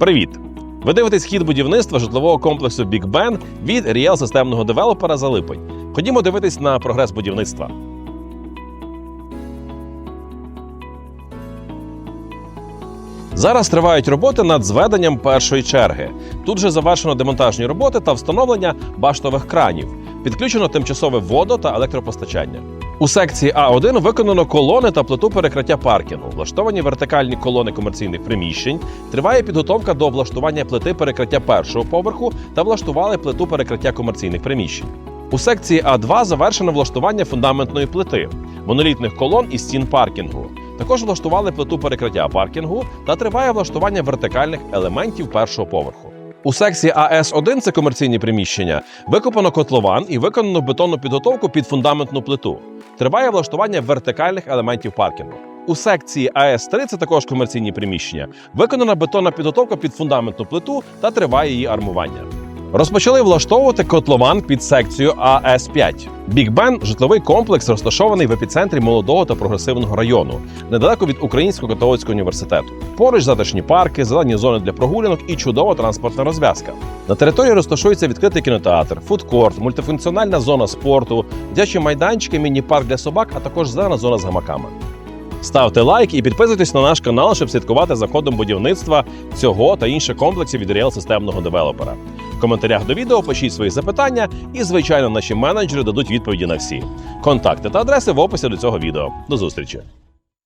Привіт! Ви дивитесь хід будівництва житлового комплексу Big Ben від Ріел системного девелопера за липень. Ходімо дивитись на прогрес будівництва. Зараз тривають роботи над зведенням першої черги. Тут же завершено демонтажні роботи та встановлення баштових кранів. Підключено тимчасове водо та електропостачання. У секції А1 виконано колони та плиту перекриття паркінгу, влаштовані вертикальні колони комерційних приміщень. Триває підготовка до влаштування плити перекриття першого поверху та влаштували плиту перекриття комерційних приміщень. У секції А2 завершено влаштування фундаментної плити, монолітних колон і стін паркінгу. Також влаштували плиту перекриття паркінгу та триває влаштування вертикальних елементів першого поверху. У секції АС1 це комерційні приміщення. Викопано котлован і виконано бетонну підготовку під фундаментну плиту. Триває влаштування вертикальних елементів паркінгу. У секції АС3 це також комерційні приміщення. Виконана бетонна підготовка під фундаментну плиту та триває її армування. Розпочали влаштовувати котлован під секцію АС5. Біг Бен житловий комплекс розташований в епіцентрі молодого та прогресивного району, недалеко від Українського католицького університету. Поруч затишні парки, зелені зони для прогулянок і чудова транспортна розв'язка. На території розташується відкритий кінотеатр, фудкорт, мультифункціональна зона спорту, дитячі майданчики, міні-парк для собак, а також зелена зона з гамаками. Ставте лайк і підписуйтесь на наш канал, щоб слідкувати за ходом будівництва цього та інших комплексів від Real системного девелопера. В коментарях до відео пишіть свої запитання, і, звичайно, наші менеджери дадуть відповіді на всі. Контакти та адреси в описі до цього відео. До зустрічі!